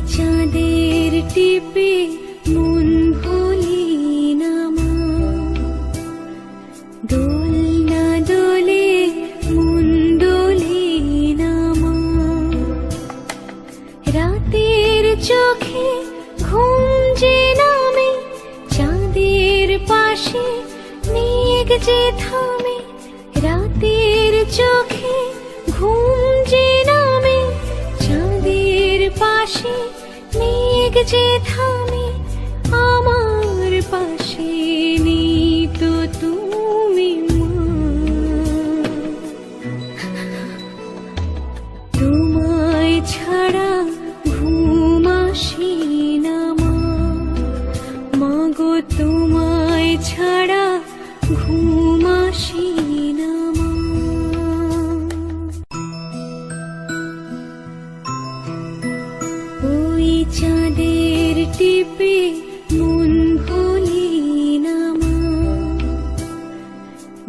চাঁদের টিপে মন ভুলি না দোল মন দোলে না মা রাতের চোখে ঘুম যে নামে, চাঁদের পাশে মেঘ যে থামে চাঁদের মেঘ যে থামে আমার পাশে তো তুমি তোমায় ছাড়া ঘুম আসি না মাগো, তোমায় ছাড়া ঘুম আসি চাঁদের টিপে মন ভুলি না মা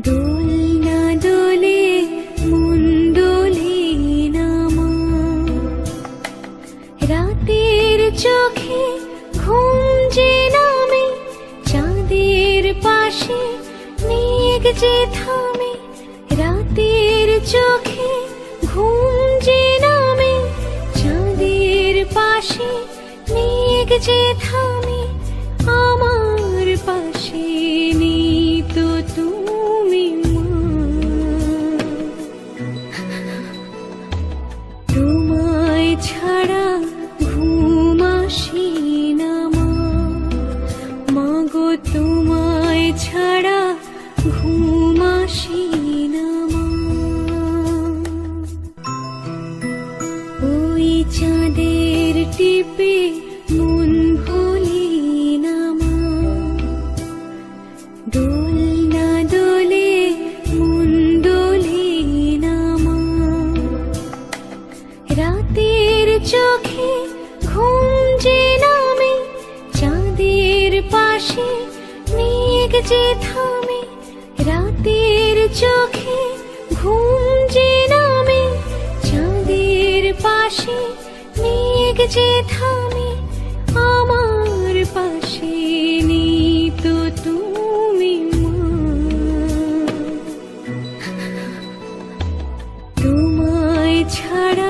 দোল না দোলে মন দোলে না মা রাতের চোখে ঘুম যে নামে, চাঁদের পাশে মেঘ যে থামে, রাতের চোখে যে থামে আমার পাশে তো তুমি তোমায় ছাড়া ঘুম আসি না মা। মাগো, তোমায় ছাড়া ঘুম আসি না ওই চাঁদের টিপে চোখে ঘুম যে নামে, চাঁদের পাশে মেঘ যে থামে, রাতের চোখে ঘুম যে নামে, চাঁদের পাশে মেঘ যে থামে। ছাড়া